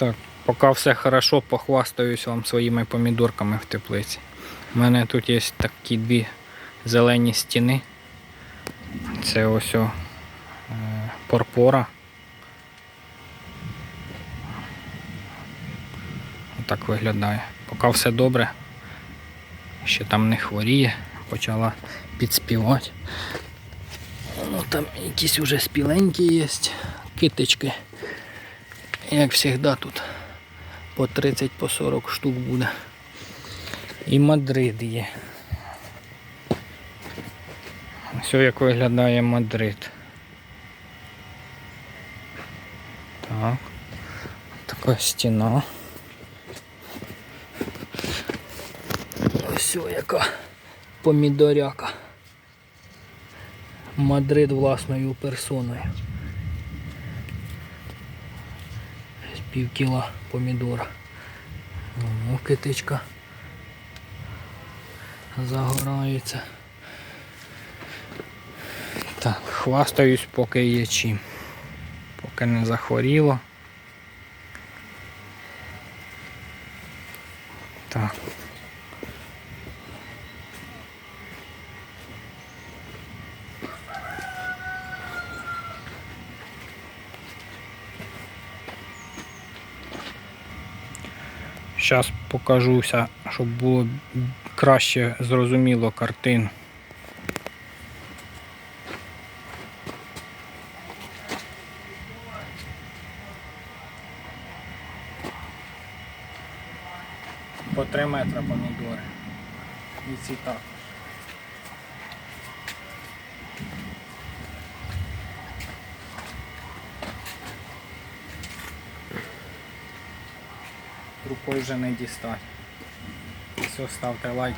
Так, поки все хорошо, похвастаюсь вам своїми помідорками в теплиці. У мене тут є такі дві зелені стіни. Це ось о, е, порпора. Отак виглядає. Поки все добре, ще там не хворіє, почала підспівати. Ну там якісь уже спіленькі є, китички. Як завжди тут по 30 по 40 штук буде. І Мадрид є. Ось як виглядає Мадрид. Так. Така стіна. Ось яка помідоряка. Мадрид власною персоною. Пів кіла помідора. О, китичка загорається. Так, хвастаюсь, поки є чим. Поки не захворіло. Так. Зараз покажуся, щоб було краще зрозуміло картину. По 3 метри помідори. І ці також. Рукою вже не дістати. Все, ставте лайк.